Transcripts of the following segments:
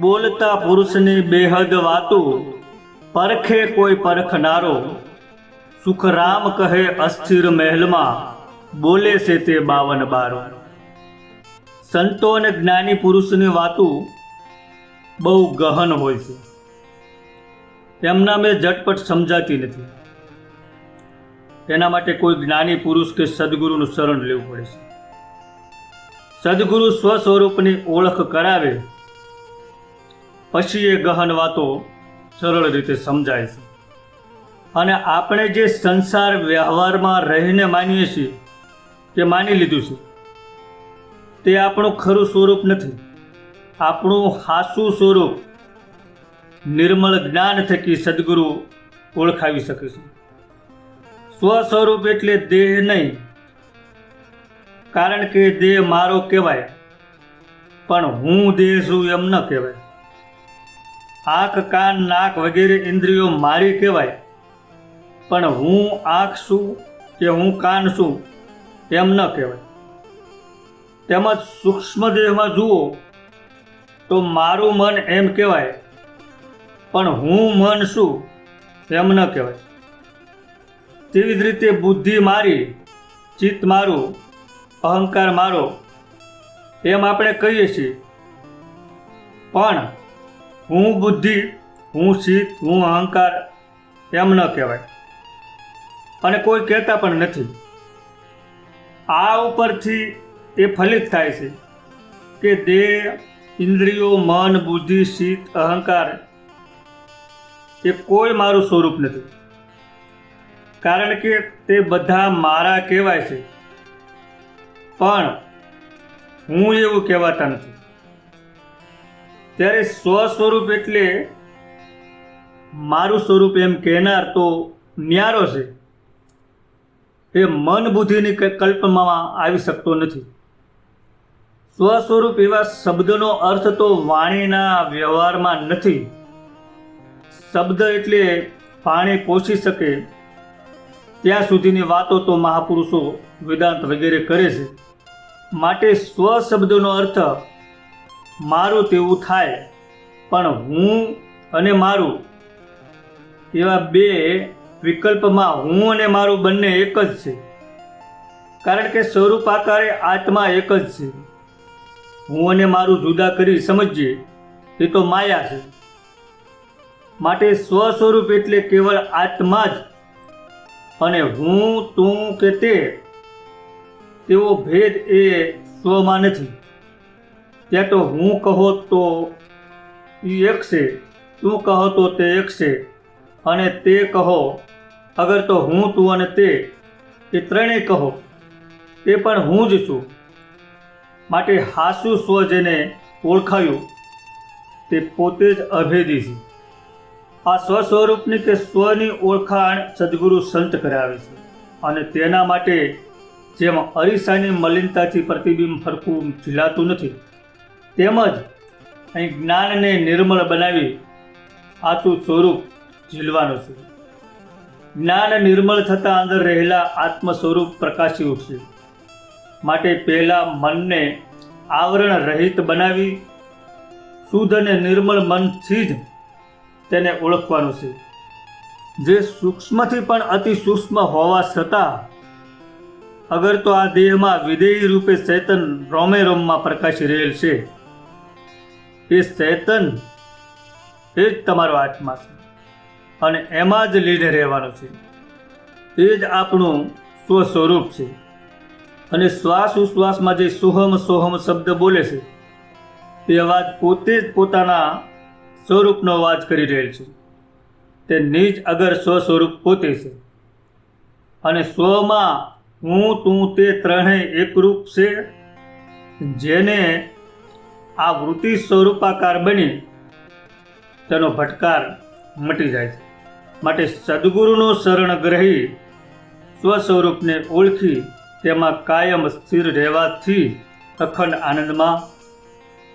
બોલતા પુરુષની બેહદ વાતું, પરખે કોઈ પરખનારો સુખરામ કહે અસ્થિર મહેલમાં, બોલે છે તે બાવન બારો. સંતો અને જ્ઞાની પુરુષની વાતું બહુ ગહન હોય છે. એમના મેં ઝટપટ સમજાતી નથી. એના માટે કોઈ જ્ઞાની પુરુષ કે સદગુરુનું શરણ લેવું પડે છે. સદગુરુ સ્વસ્વરૂપની ઓળખ કરાવે પછી એ ગહન વાતો સરળ રીતે સમજાય છે. અને આપણે જે સંસાર વ્યવહારમાં રહીને માનીએ છીએ કે માની લીધું છે. તે આપણું ખરું સ્વરૂપ નથી. આપણું હાસું સ્વરૂપ નિર્મળ જ્ઞાન થકી સદગુરુ ઓળખાવી શકે છે. સ્વ સ્વરૂપ એટલે દેહ નહીં, કારણ કે દેહ મારો કહેવાય. પણ હું દેહ છું એમ ન કહેવાય. આંખ, કાન, નાક વગેરે ઇન્દ્રિયો મારી કહેવાય. પણ હું આંખ છું કે હું કાન છું એમ ન કહેવાય. તેમજ સૂક્ષ્મ દેહમાં જુઓ તો મારું મન એમ કહેવાય, પણ હું મન છું એમ ન કહેવાય. તેવી જ રીતે બુદ્ધિ મારી, ચિત્ત મારું, અહંકાર મારો એમ આપણે કહીએ છીએ. પણ હું બુદ્ધિ, હું શીત, હું અહંકાર, એમ ન કહેવાય. અને કોઈ કહેતા પણ નથી. આ ઉપરથી એ ફલિત થાય છે કે દેહ, ઇન્દ્રિયો, મન, બુદ્ધિ, શીત, અહંકાર એ કોઈ મારું સ્વરૂપ નથી. કારણ કે તે બધા મારા કહેવાય છે. પણ હું એવું કહેવાતા નથી. ત્યારે સ્વ સ્વરૂપ એટલે મારું સ્વરૂપ એમ કહેનાર તો ન્યારો છે. એ મન બુદ્ધિની કલ્પનામાં આવી શકતો નથી. સ્વ સ્વરૂપ એવા શબ્દનો અર્થ તો વાણીના વ્યવહારમાં નથી. શબ્દ એટલે પાણી પોષી શકે. ત્યાં સુધીની વાતો તો મહાપુરુષો વેદાંત વગેરે કરે છે. માટે સ્વ શબ્દનો અર્થ મારું તેવું થાય. પણ હું અને મારું એવા બે વિકલ્પમાં હું અને મારું બંને એક જ છે. કારણ કે સ્વરૂપ આકારે આત્મા એક જ છે. હું અને મારું જુદા કરી સમજીએ, એ તો માયા છે. માટે સ્વ સ્વરૂપ એટલે કેવળ આત્મા જ. અને હું, તું કે તે, તેવો ભેદ એ સ્વમાં નથી. ત્યાં તો હું કહો તો એ એક છે, તું કહો તો તે એક છે. અને તે કહો, અગર તો હું, તું અને તે, એ ત્રણેય કહો, તે પણ હું જ છું. માટે હાસુ સ્વ જેને ઓળખાયું, તે પોતે જ અભેદી છે. આ સ્વ સ્વરૂપની કે સ્વની ઓળખાણ સદગુરુ સંત કરાવે છે. અને તેના માટે જેમાં અરીસાની મલિનતાથી પ્રતિબિંબ ફરકું ઝીલાતું નથી તેમજ અહીં જ્ઞાનને નિર્મળ બનાવી આતું સ્વરૂપ ઝીલવાનું છે. જ્ઞાન નિર્મળ થતાં અંદર રહેલા આત્મ સ્વરૂપ પ્રકાશી ઉઠશે. માટે પહેલાં મનને આવરણ રહિત બનાવી, શુદ્ધ અને નિર્મળ મનથી જ તેને ઓળખવાનું છે. જે સૂક્ષ્મથી પણ અતિ સૂક્ષ્મ હોવા છતાં, અગર તો આ દેહમાં વિધેય રૂપે ચેતન રોમે રોમમાં પ્રકાશી રહેલ છે. એ ચેતન એ જ તમારો આત્મા છે. અને એમાં જ લીને રહેવાનો છે. એ જ આપણું સ્વ સ્વરૂપ છે. અને શ્વાસ ઉશ્વાસમાં જે સોહમ સોહમ શબ્દ બોલે છે તે અવાજ પોતે જ પોતાના સ્વરૂપનો અવાજ કરી રહેલ છે. તે નિજ અગર સ્વ સ્વરૂપ પોતે છે. અને સ્વમાં હું, તું, તે ત્રણેય એકરૂપ છે, જેને આ વૃત્તિ સ્વરૂપાકાર બની તેનો ભટકાર મટી જાય છે. માટે સદગુરુનો શરણ ગ્રહી સ્વસ્વરૂપને ઓળખી તેમાં કાયમ સ્થિર રહેવાથી અખંડ આનંદમાં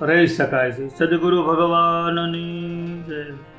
રહી શકાય છે. સદગુરુ ભગવાનની જય.